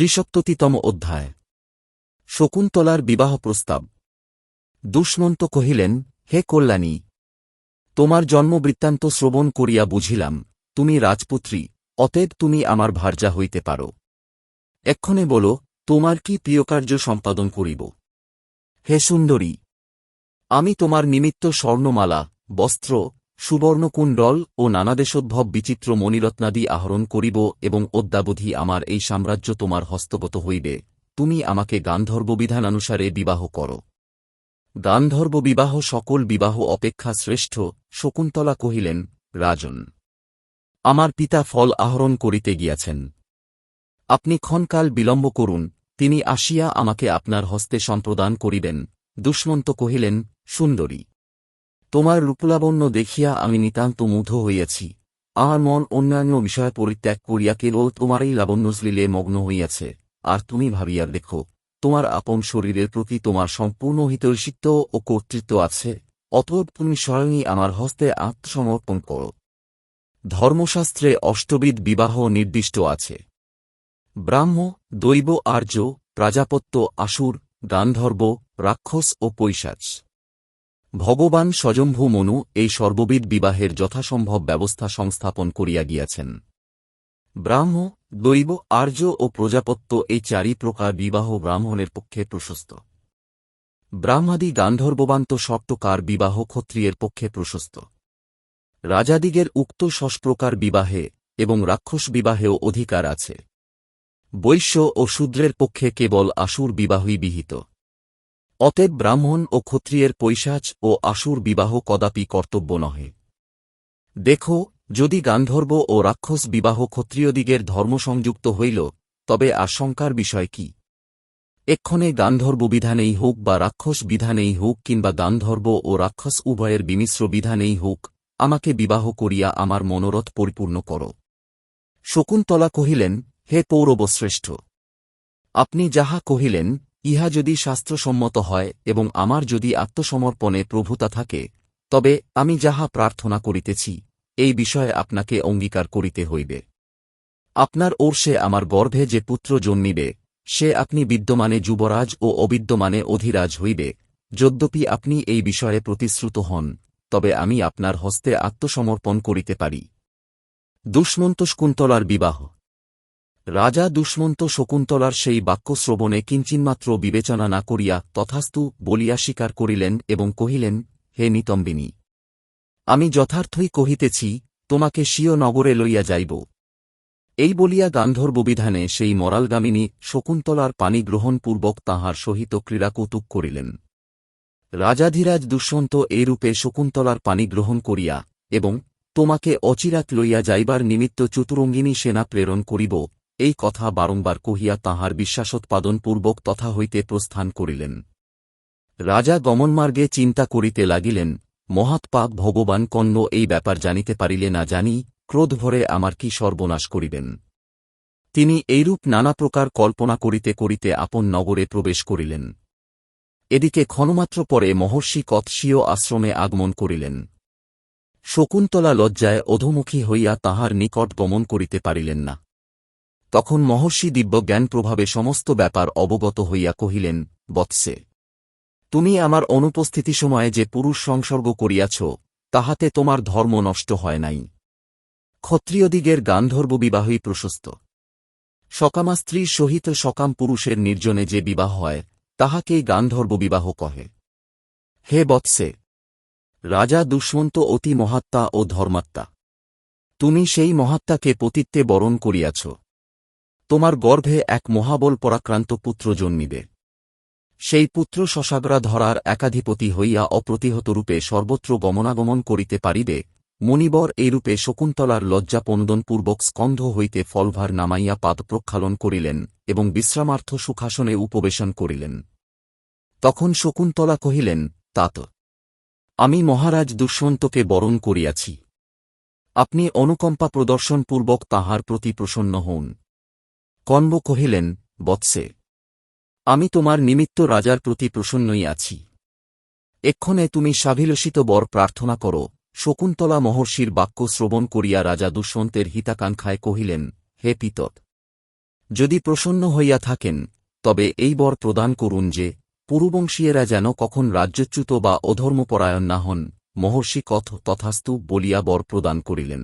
ত্রিসপ্ততিতম অধ্যায়। শকুন্তলার বিবাহ প্রস্তাব। দুষ্মন্ত কহিলেন, হে কল্যাণী, তোমার জন্মবৃত্তান্ত শ্রবণ করিয়া বুঝিলাম, তুমি রাজপুত্রী, অতএব তুমি আমার ভার্যা হইতে পারো। এক্ষণে বল, তোমার কি প্রিয়কার্য সম্পাদন করিব? হে সুন্দরী, আমি তোমার নিমিত্ত স্বর্ণমালা, বস্ত্র সুবর্ণকুণ্ডল ও নানাদেশোদ্ভব বিচিত্র মণিরত্নাদি আহরণ করিব এবং অদ্যাবধি আমার এই সাম্রাজ্য তোমার হস্তগত হইবে। তুমি আমাকে গান্ধর্ববিধানানুসারে বিবাহ কর। গান্ধর্ব বিবাহ সকল বিবাহ অপেক্ষা শ্রেষ্ঠ, শকুন্তলা কহিলেন, রাজন, আমার পিতা ফল আহরণ করিতে গিয়াছেন। আপনি ক্ষণকাল বিলম্ব করুন, তিনি আসিয়া আমাকে আপনার হস্তে সম্প্রদান করিবেন। দুষ্মন্ত কহিলেন, সুন্দরী তোমার রূপলাবণ্য দেখিয়া আমি নিতান্ত মুগ্ধ হইয়াছি। আমার মন অন্যান্য বিষয় পরিত্যাগ করিয়া কেবল তোমারই লাবণ্যশ্লীলে মগ্ন হইয়াছে। আর তুমি ভাবিয়া দেখো, তোমার আপন শরীরের প্রতি তোমার সম্পূর্ণ হিতৈষিত্ব ও কর্তৃত্ব আছে, অতএব তুমি স্বয়ংই আমার হস্তে আত্মসমর্পণ করো। ধর্মশাস্ত্রে অষ্টবিধ বিবাহ নির্দিষ্ট আছে। ব্রাহ্ম, দৈব আর্য, প্রাজাপত্য, আসুর, গান্ধর্ব, রাক্ষস ও পৈশাচ ভগবান স্বজম্ভু মনু এই সর্ববিধ বিবাহের যথাসম্ভব ব্যবস্থা সংস্থাপন করিয়া গিয়াছেন। ব্রাহ্ম, দৈব, আর্য ও প্রজাপত্য এই চারি প্রকার বিবাহ ব্রাহ্মণের পক্ষে প্রশস্ত। ব্রাহ্মাদি গান্ধর্ববান্ত সপ্তকার বিবাহ ক্ষত্রিয়ের পক্ষে প্রশস্ত। রাজাদিগের উক্ত শশপ্রকার বিবাহে এবং রাক্ষস বিবাহেও অধিকার আছে। বৈশ্য ও শূদ্রের পক্ষে কেবল আসুর বিবাহই বিহিত। অতএব ব্রাহ্মণ ও ক্ষত্রিয়ের পৈশাচ ও আসুর বিবাহ কদাপি কর্তব্য নহে। দেখো, যদি গান্ধর্ব ও রাক্ষস বিবাহ ক্ষত্রিয়দিগের ধর্মসংযুক্ত হইল, তবে আশঙ্কার বিষয় কি? এক্ষণে গান্ধর্ব বিধানেই হোক বা রাক্ষস বিধানেই হোক কিংবা গান্ধর্ব ও রাক্ষস উভয়ের বিমিশ্র বিধানেই হোক, আমাকে বিবাহ করিয়া আমার মনোরথ পরিপূর্ণ কর। শকুন্তলা কহিলেন, হে পৌরবশ্রেষ্ঠ! আপনি যাহা কহিলেন ইহা যদি শাস্ত্রসম্মত হয় এবং আমার যদি আত্মসমর্পণে প্রভুতা থাকে, তবে আমি যাহা প্রার্থনা করিতেছি, এই বিষয়ে আপনাকে অঙ্গীকার করিতে হইবে। আপনার ওর্ষে আমার গর্ভে যে পুত্র জন্মিবে, সে আপনি বিদ্যমানে যুবরাজ ও অবিদ্যমানে অধিরাজ হইবে। যদ্যপি আপনি এই বিষয়ে প্রতিশ্রুত হন, তবে আমি আপনার হস্তে আত্মসমর্পণ করিতে পারি। দুষ্মন্ত শকুন্তলার বিবাহ। রাজা দুষ্মন্ত শকুন্তলার সেই বাক্য শ্রবণে কিঞ্চিন্মাত্র বিবেচনা না করিয়া তথাস্তু বলিয়া স্বীকার করিলেন এবং কহিলেন, হে নিতম্বিনী, আমি যথার্থই কহিতেছি, তোমাকে স্বীয় নগরে লইয়া যাইব। এই বলিয়া গান্ধর্ববিধানে সেই মরালগামিনী শকুন্তলার পানি গ্রহণপূর্বক তাহার সহিত ক্রীড়াকৌতুক করিলেন। রাজাধিরাজ দুষ্মন্ত এইরূপে শকুন্তলার পানি গ্রহণ করিয়া এবং তোমাকে অচিরাত লইয়া যাইবার নিমিত্ত চতুরঙ্গিনী সেনা প্রেরণ করিব এই কথা বারংবার কহিয়া তাহার বিশ্বাসোৎপাদনপূর্বক তথা হইতে প্রস্থান করিলেন। রাজা গমনমার্গে চিন্তা করিতে লাগিলেন মহাৎপাক ভগবান কন্ন এই ব্যাপার জানিতে পারিলে না জানি ক্রোধ ভরে আমার কি সর্বনাশ করিবেন? তিনি এইরূপ নানা প্রকার কল্পনা করিতে করিতে আপন নগরে প্রবেশ করিলেন। এদিকে ক্ষণমাত্র পরে মহর্ষি কৎসীয় আশ্রমে আগমন করিলেন। শকুন্তলা লজ্জায় অধোমুখী হইয়া তাহার নিকট গমন করিতে পারিলেন না। তখন মহর্ষি দিব্যজ্ঞান প্রভাবে সমস্ত ব্যাপার অবগত হইয়া কহিলেন, বৎসে, তুমি আমার অনুপস্থিতি সময়ে যে পুরুষ সংসর্গ করিয়াছ, তাহাতে তোমার ধর্ম নষ্ট হয় নাই। ক্ষত্রিয়দিগের গান্ধর্ব বিবাহই প্রশস্ত। সকামা স্ত্রীর সহিত সকাম পুরুষের নির্জনে যে বিবাহ হয়, তাহাকেই গান্ধর্ব বিবাহ কহে। হে বৎসে, রাজা দুষ্মন্ত অতি মহাত্মা ও ধর্মাত্মা, তুমি সেই মহাত্মাকে পতিত্বে বরণ করিয়াছ। তোমার গর্ভে এক মহাবল পরাক্রান্ত পুত্র জন্মিবে। সেই পুত্র শশাগ্রা ধরার একাধিপতি হইয়া অপ্রতিহতরূপে সর্বত্র গমনাগমন করিতে পারিবে মণিবর এইরূপে শকুন্তলার লজ্জাপন্দনপূর্বক স্কন্ধ হইতে ফলভার নামাইয়া পাদ প্রক্ষালন করিলেন এবং বিশ্রামার্থ সুখাসনে উপবেশন করিলেন। তখন শকুন্তলা কহিলেন তাত আমি মহারাজ দুষ্মন্তকে বরণ করিয়াছি। আপনি অনুকম্পা প্রদর্শনপূর্বক তাহার প্রতি প্রসন্ন হন কণ্ব কহিলেন, বৎসে, আমি তোমার নিমিত্ত রাজার প্রতি প্রসন্নই আছি। এক্ষণে তুমি স্বাভিলষিত বর প্রার্থনা করো, শকুন্তলা মহর্ষির বাক্য শ্রবণ করিয়া রাজা দুষ্যন্তের হিতাকাঙ্ক্ষায় কহিলেন, হে পিতত যদি প্রসন্ন হইয়া থাকেন, তবে এই বর প্রদান করুন যে পুরুবংশীয়েরা যেন কখন রাজ্যচ্যুত বা অধর্মপরায়ণ না হন, মহর্ষি কথ তথাস্তু বলিয়া বর প্রদান করিলেন।